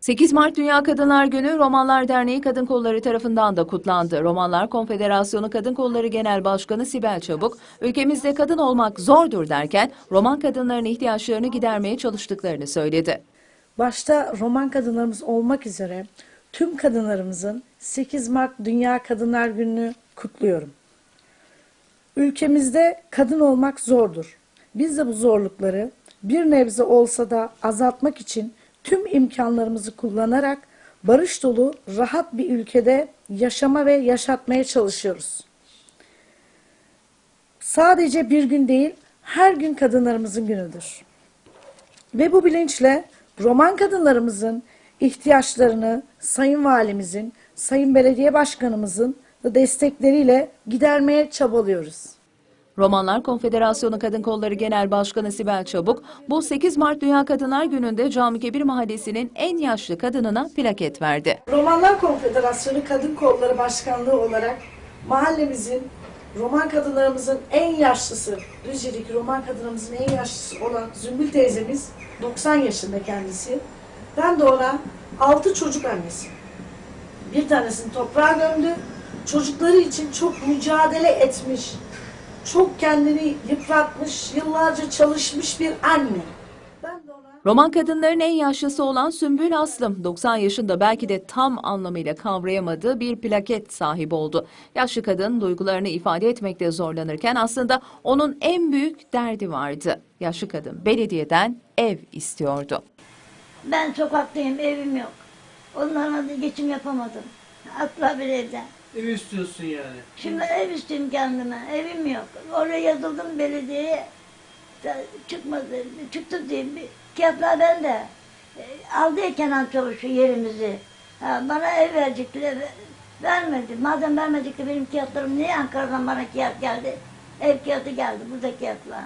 8 Mart Dünya Kadınlar Günü Romanlar Derneği Kadın Kolları tarafından da kutlandı. Romanlar Konfederasyonu Kadın Kolları Genel Başkanı Sibel Çabuk, ülkemizde kadın olmak zordur derken Roman kadınların ihtiyaçlarını gidermeye çalıştıklarını söyledi. Başta Roman kadınlarımız olmak üzere tüm kadınlarımızın 8 Mart Dünya Kadınlar Günü'nü kutluyorum. Ülkemizde kadın olmak zordur. Biz de bu zorlukları bir nebze olsa da azaltmak için tüm imkanlarımızı kullanarak barış dolu, rahat bir ülkede yaşama ve yaşatmaya çalışıyoruz. Sadece bir gün değil, her gün kadınlarımızın günüdür. Ve bu bilinçle Roman kadınlarımızın ihtiyaçlarını Sayın Valimizin, Sayın Belediye Başkanımızın destekleriyle gidermeye çabalıyoruz. Romanlar Konfederasyonu Kadın Kolları Genel Başkanı Sibel Çabuk, bu 8 Mart Dünya Kadınlar Günü'nde Camikebir Mahallesi'nin en yaşlı kadınına plaket verdi. Romanlar Konfederasyonu Kadın Kolları Başkanlığı olarak mahallemizin Roman kadınlarımızın en yaşlısı, Düzce'deki Roman kadınlarımızın en yaşlısı olan Zümbül teyzemiz 90 yaşında kendisi. Ben de ona 6 çocuk annesi. Bir tanesini toprağa gömdü. Çocukları için çok mücadele etmiş. Çok kendini yıpratmış, yıllarca çalışmış bir anne. Ben de ona Roman kadınların en yaşlısı olan Sümbül Aslım, 90 yaşında belki de tam anlamıyla kavrayamadığı bir plaket sahibi oldu. Yaşlı kadın duygularını ifade etmekte zorlanırken aslında onun en büyük derdi vardı. Yaşlı kadın belediyeden ev istiyordu. Ben sokaktayım, evim yok. Onlarla da geçim yapamadım. Asla bir evden. Ev istiyorsun yani. Şimdi ev istiyorum kendime, evim yok. Oraya yazıldım belediyeye. Da Çıkmadı, çıktı diyeyim. Kağıtlar bende. E, Aldı ya Kenan Çavuş'u yerimizi. Ha, bana ev verecekler, ev vermedi. Madem vermedikleri benim kağıtlarım niye Ankara'dan bana kağıt geldi? Ev kağıdı geldi, burada kağıtlar.